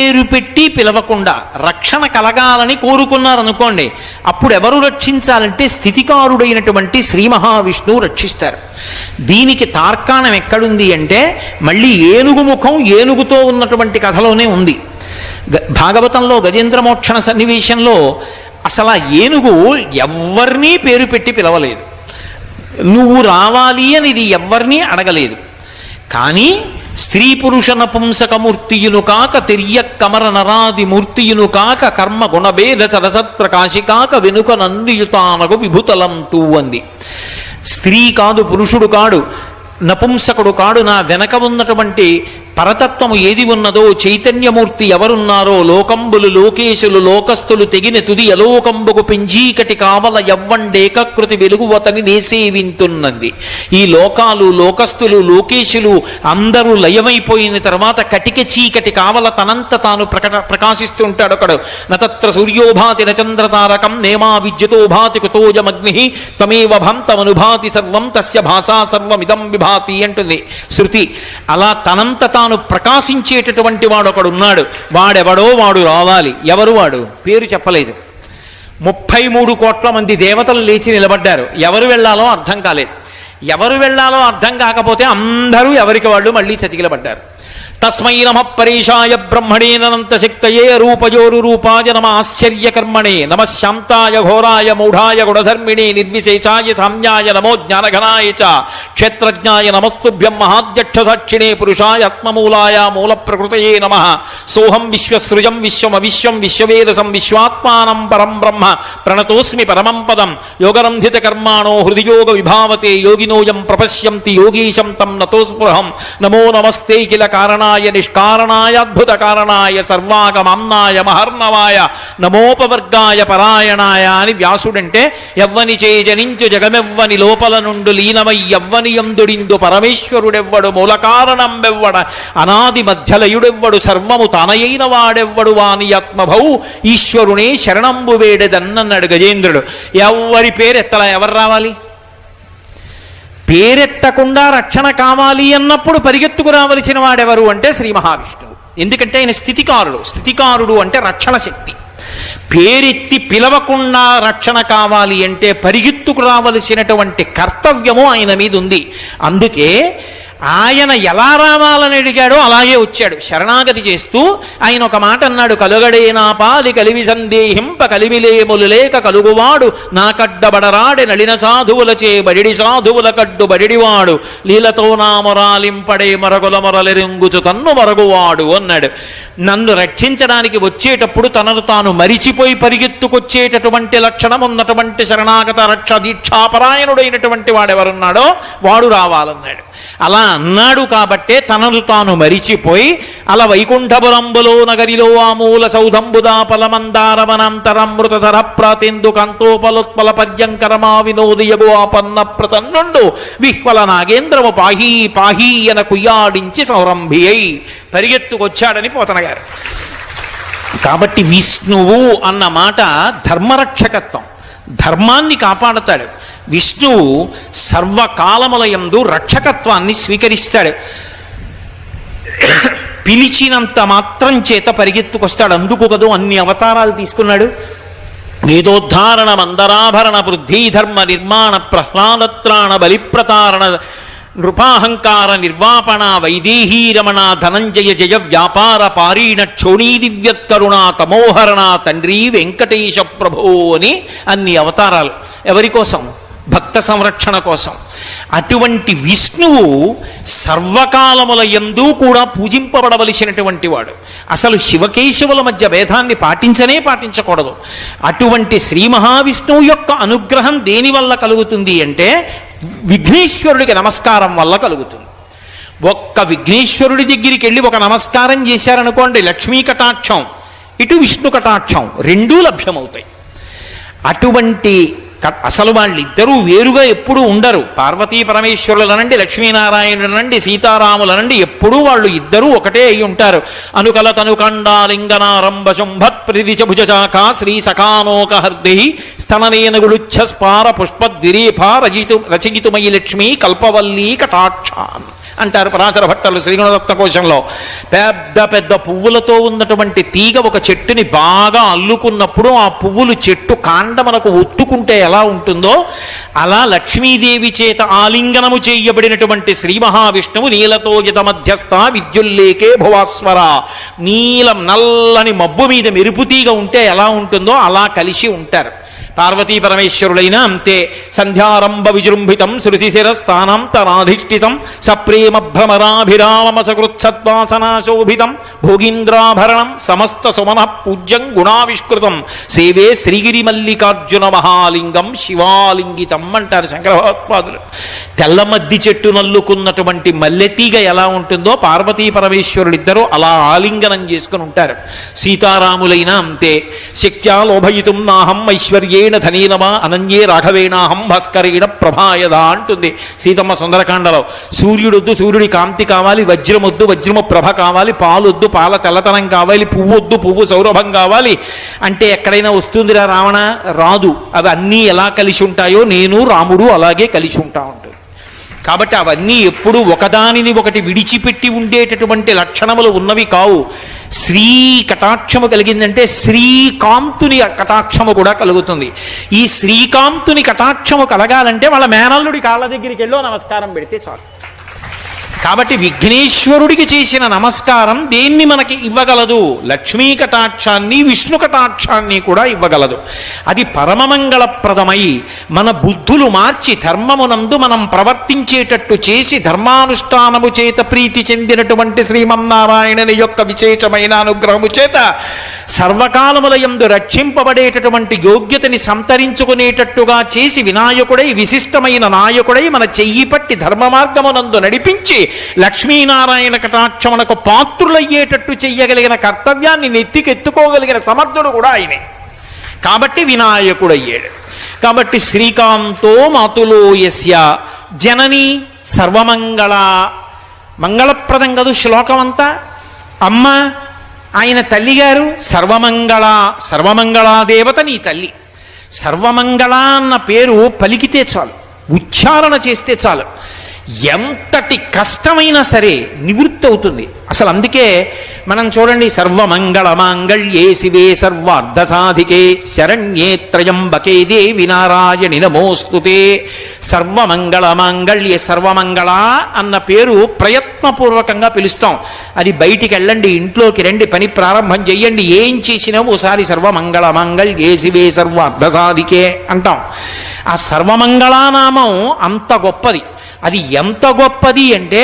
పేరు పెట్టి పిలవకుండా రక్షణ కలగాలని కోరుకున్నారనుకోండి అప్పుడు ఎవరు రక్షించాలంటే స్థితికారుడైనటువంటి శ్రీ మహావిష్ణువు రక్షిస్తారు. దీనికి తార్కాణం ఎక్కడుంది అంటే మళ్ళీ ఏనుగు ముఖం ఏనుగుతో ఉన్నటువంటి కథలోనే ఉంది. భాగవతంలో గజేంద్రమోక్షణ సన్నివేశంలో అసలు ఆ ఏనుగు ఎవ్వరినీ పేరు పెట్టి పిలవలేదు. నువ్వు రావాలి అని ఇది ఎవ్వరినీ అడగలేదు. కానీ స్త్రీ పురుష నపుంసకమూర్తియును కాక తెర్య కమర నరాది మూర్తియును కాక కర్మ గుణభేద సరసత్ప్రకాశి కాక వెనుక నందియుతానకు విభుతలంతు అంది. స్త్రీ కాదు పురుషుడు కాడు నపుంసకుడు కాడు నా వెనక ఉన్నటువంటి పరతత్వము ఏది ఉన్నదో చైతన్యమూర్తి ఎవరున్నారో లోకంబులు లోకేశులు లోకస్థులు తెగిన తుది అలోకంబుకు పింజీకటి కావల ఎవ్వండేకృతి వెలుగువతని నేసేవింతున్నది ఈ లోకాలు లోకస్థులు లోకేశులు అందరూ లయమైపోయిన తర్వాత కటిక చీకటి కావల తనంత తాను ప్రకట ప్రకాశిస్తుంటాడు అక్కడ. ఒకడు నత్ర సూర్యోభాతి నచంద్రతారకం నేమా విద్యుతో భాతి కుతోజమగ్ని తమేవ భాంతమనుభాతి సర్వం తస్య భాషా సర్వమిదం విభాతి అంటుంది. శృతి అలా తనంత తాను ప్రకాశించేటటువంటి వాడు ఒకడు ఉన్నాడు. వాడెవడో వాడు రావాలి. ఎవరు వాడు? పేరు చెప్పలేదు. ముప్పై మూడు కోట్ల మంది దేవతలు లేచి నిలబడ్డారు. ఎవరు వెళ్ళాలో అర్థం కాలేదు. ఎవరు వెళ్ళాలో అర్థం కాకపోతే అందరూ ఎవరికి వాళ్ళు మళ్ళీ చతికిలబడ్డారు. తస్మై నమ పరేషాయ బ్రహ్మణే శక్తయే రూపయోరు రూపాయ నమ ఆశ్చర్యకర్మణే. నమ శాంతాయ ఘోరాయ మూఢాయ గుణధర్మిణే నిర్విశేషాయ సామ్యాయ నమో జ్ఞానఘనాయ చ. క్షేత్రజ్ఞాయ నమస్తుభ్యం మహాధ్యక్ష సాక్షిణే పురుషాయ ఆత్మమూలాయ మూల ప్రకృతయే నమ. సోహం విశ్వసృజం విశ్వమవిశ్వం విశ్వవేదసం విశ్వాత్మానం పరం బ్రహ్మ ప్రణతోస్మి పరమం పదం. యోగరంధిత కర్మాణో హృదియోగ విభావతే యోగినోయం ప్రపశ్యంతి యోగీశం తం నతోస్పృహం. నమో నమస్తే కిల కారణ కారణాయ నిష్కారణాయ అద్భుత కారణాయ సర్వాగమామ్నాయ మహర్ణవాయ నమోపవర్గాయ పరాయణాయ అని వ్యాసుడంటే ఎవ్వని చేజనించు జగమెవ్వని లోపల నుండు లీనమై ఎవ్వని ఎందుడిందు పరమేశ్వరుడెవ్వడు మూల కారణం వెవ్వడ అనాది మధ్యలయుడెవ్వడు సర్వము తానయైన వాడెవ్వడు వాని ఆత్మభౌ ఈశ్వరునే శరణంబు వేడెదన్నన్నాడు గజేంద్రుడు ఎవరి పేరు ఎత్తలా ఎవరు రావాలి పేరెత్తకుండా రక్షణ కావాలి అన్నప్పుడు పరిగెత్తుకు రావలసిన వాడెవరు అంటే శ్రీ మహావిష్ణువు. ఎందుకంటే ఆయన స్థితికారుడు. స్థితికారుడు అంటే రక్షణ శక్తి. పేరెత్తి పిలవకుండా రక్షణ కావాలి అంటే పరిగెత్తుకు రావలసినటువంటి కర్తవ్యము ఆయన మీద ఉంది అందుకే ఆయన ఎలా రావాలని అడిగాడో అలాగే వచ్చాడు. శరణాగతి చేస్తూ ఆయన ఒక మాట అన్నాడు కలుగడే నా పాలి కలివి సందేహింప కలివిలేములు లేక కలుగువాడు. నా కడ్డబడరాడి నళిన సాధువులచే బడిడి సాధువుల కడ్డు బడిడివాడు. లీలతో నా మొరాలింపడే మరగుల మొరలెరుంగుచు తన్ను మరగువాడు అన్నాడు. నన్ను రక్షించడానికి వచ్చేటప్పుడు తనను తాను మరిచిపోయి పరిగెత్తుకొచ్చేటటువంటి లక్షణం ఉన్నటువంటి శరణాగత రక్ష దీక్షాపరాయణుడైనటువంటి వాడెవరున్నాడో వాడు రావాలన్నాడు. అలా అన్నాడు కాబట్టే తనను తాను మరిచిపోయి అలా వైకుంఠపురంబులో నగరిలో ఆమూల సౌధంబుదా పలమందారవనంతరమృతధర ప్రాతేందు కంతోపలోత్పల పద్యంకరమా వినోదయగు ఆపన్న ప్రతన్నుండు విహ్వల నాగేంద్రము పాహీ పాహీ అన కుయ్యాడించి సౌరంభి అయి పరిగెత్తుకొచ్చాడని పోతనగారు కాబట్టి విష్ణువు అన్న మాట ధర్మరక్షకత్వం. ధర్మాన్ని కాపాడతాడు. విష్ణువు సర్వకాలములయందు రక్షకత్వాన్ని స్వీకరిస్తాడు. పిలిచినంత మాత్రం చేత పరిగెత్తుకొస్తాడు. అందుకు కదో అన్ని అవతారాలు తీసుకున్నాడు. వేదోద్ధారణ మందరాభరణ వృద్ధి ధర్మ నిర్మాణ ప్రహ్లాదత్రాణ బలిప్రతారణ నృపాహంకార నిర్వాపణ వైదేహీరమణ ధనంజయ జయ వ్యాపార పారీణ క్షోణీదివ్యత్కరుణ తమోహరణ తండ్రి వెంకటేశ ప్రభో అని అన్ని అవతారాలు. ఎవరి కోసం? భక్త సంరక్షణ కోసం. అటువంటి విష్ణువు సర్వకాలముల ఎందు కూడా పూజింపబడవలసినటువంటి వాడు. అసలు శివకేశవుల మధ్య భేదాన్ని పాటించనే పాటించకూడదు. అటువంటి శ్రీ మహావిష్ణువు యొక్క అనుగ్రహం దేనివల్ల కలుగుతుంది అంటే విఘ్నేశ్వరుడికి నమస్కారం వల్ల కలుగుతుంది. ఒక్క విఘ్నేశ్వరుడి దగ్గరికి వెళ్ళి ఒక నమస్కారం చేశారనుకోండి లక్ష్మీ కటాక్షం ఇటు విష్ణు కటాక్షం రెండూ లభ్యమవుతాయి. అటువంటి అసలు వాళ్ళిద్దరూ వేరుగా ఎప్పుడూ ఉండరు. పార్వతీ పరమేశ్వరులనండి లక్ష్మీనారాయణులనండి సీతారాములనండి ఎప్పుడూ వాళ్ళు ఇద్దరూ ఒకటే అయి ఉంటారు. అనుకల తనుకండాలింగనారంభ శుంభత్ ప్రతిచ శ్రీ సఖానోక హర్ది స్తననేనగుళుచ్ఛ స్పార పుష్పద్విరేఫ రచితు రచయితుమయి లక్ష్మి కల్పవల్లీ కటాక్షాన్ అంటారు పరాచర భట్టలు శ్రీగుణరత్న కోశంలో పెద్ద పెద్ద పువ్వులతో ఉన్నటువంటి తీగ ఒక చెట్టుని బాగా అల్లుకున్నప్పుడు ఆ పువ్వులు చెట్టు కాండమనకు ఒత్తుకుంటే ఎలా ఉంటుందో అలా లక్ష్మీదేవి చేత ఆలింగనము చేయబడినటువంటి శ్రీ మహావిష్ణువు నీలతో యత మధ్యస్థ విద్యుల్లేకే భువాస్వర. నీలం నల్లని మబ్బు మీద మెరుపుతీగా ఉంటే ఎలా ఉంటుందో అలా కలిసి ఉంటారు. పార్వతీ పరమేశ్వరులైన అంతే సంధ్యారంభ విజృంభితం శృతిశిరస్థానాంతరాధిష్ఠితం సప్రేమ భ్రమరాభిరామ సకృత్సద్వాసనాశోభితం భోగీంద్రాభరణం సమస్త సుమన పూజ్యం గుణావిష్కృతం సేవే శ్రీగిరి మల్లికార్జున మహాలింగం శివాలింగితం అంటారు శంకరభగవత్పాదులు తెల్ల మద్ది చెట్టు నల్లుకున్నటువంటి మల్లెతీగ ఎలా ఉంటుందో పార్వతీ పరమేశ్వరులిద్దరూ అలా ఆలింగనం చేసుకుని ఉంటారు. సీతారాములైన అంతే శక్త్యా లోభయితుం నాహం ఐశ్వర్యేణ ధనీనమా అనన్యే రాఘవేణాహం భాస్కరేణ ప్రభాయద అంటుంది. సీతమ్మ సుందరకాండలో సూర్యుడొద్దు సూర్యుడి కాంతి కావాలి వజ్రమొద్దు వజ్రము ప్రభ కావాలి పాలొద్దు పాల తెల్లతనం కావాలి పువ్వొద్దు పువ్వు సౌరభం కావాలి. అంటే ఎక్కడైనా వస్తుందిరా రావణ? రాదు. అవి అన్నీ ఎలా కలిసి ఉంటాయో నేను రాముడు అలాగే కలిసి ఉంటా ఉంటాను కాబట్టి అవన్నీ ఎప్పుడూ ఒకదానిని ఒకటి విడిచిపెట్టి ఉండేటటువంటి లక్షణములు ఉన్నవి కావు. శ్రీ కటాక్షము కలిగిందంటే శ్రీకాంతుని కటాక్షము కూడా కలుగుతుంది. ఈ శ్రీకాంతుని కటాక్షము కలగాలంటే వాళ్ళ మేనల్లుడి కాళ్ళ దగ్గరికి వెళ్ళో నమస్కారం పెడితే చాలు. కాబట్టి విఘ్నేశ్వరుడికి చేసిన నమస్కారం దేన్ని మనకి ఇవ్వగలదు? లక్ష్మీ కటాక్షాన్ని విష్ణు కటాక్షాన్ని కూడా ఇవ్వగలదు. అది పరమమంగళప్రదమై మన బుద్ధులు మార్చి ధర్మమునందు మనం ప్రవర్తించేటట్టు చేసి ధర్మానుష్ఠానము చేత ప్రీతి చెందినటువంటి శ్రీమన్నారాయణుని యొక్క విశేషమైన అనుగ్రహము చేత సర్వకాలములయందు రక్షింపబడేటటువంటి యోగ్యతని సంతరించుకునేటట్టుగా చేసి వినాయకుడై విశిష్టమైన నాయకుడై మన చెయ్యి పట్టి ధర్మ మార్గమునందు నడిపించి లక్ష్మీనారాయణ కటాక్షములకు పాత్రులయ్యేటట్టు చెయ్యగలిగిన కర్తవ్యాన్ని నెత్తికెత్తుకోగలిగిన సమర్థుడు కూడా ఆయనే. కాబట్టి వినాయకుడయ్యాడు. కాబట్టి శ్రీకాంతో మాతులో యస్య జనని సర్వమంగళ. మంగళప్రదం కదు శ్లోకం అంతా అమ్మ ఆయన తల్లిగారు సర్వమంగళ సర్వమంగళాదేవత నీ తల్లి. సర్వమంగళ అన్న పేరు పలికితే చాలు ఉచ్చారణ చేస్తే చాలు. ఎంతటి కష్టమైనా సరే నివృత్తి అవుతుంది అసలు అందుకే మనం చూడండి సర్వమంగళ మాంగళ్యే శివే సర్వార్ధ సాధికే శరణ్యే త్రయంబకే దేవి నారాయణి నమోస్తుతే సర్వమంగళ మాంగళ్యే సర్వమంగళ అన్న పేరు ప్రయత్నపూర్వకంగా పిలుస్తాం. అది బయటికి వెళ్ళండి ఇంట్లోకి రండి పని ప్రారంభం చెయ్యండి ఏం చేసినా ఓసారి సర్వమంగళ మాంగళ్యే శివే సర్వార్ధ సాధికే అంటాం. ఆ సర్వమంగళానామం అంత గొప్పది. అది ఎంత గొప్పది అంటే